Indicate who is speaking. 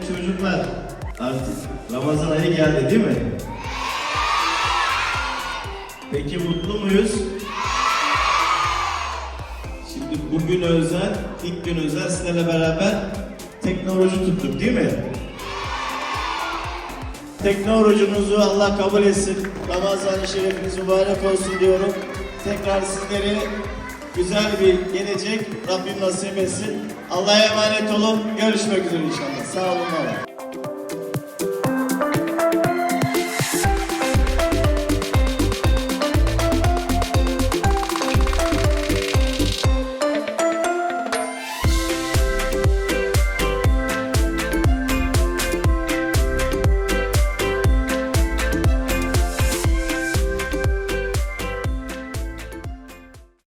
Speaker 1: Çocuklar artık Ramazan ayı geldi değil mi? Peki mutlu muyuz? Şimdi bugün özel, ilk gün özel sizlerle beraber teknoloji tuttuk değil mi? Teknolojinizi Allah kabul etsin. Ramazan şerefiniz mübarek olsun diyorum. Tekrar sizleri güzel bir gelecek Rabbim nasip etsin. Allah'a emanet olun. Görüşmek üzere inşallah. Sağ olun. var.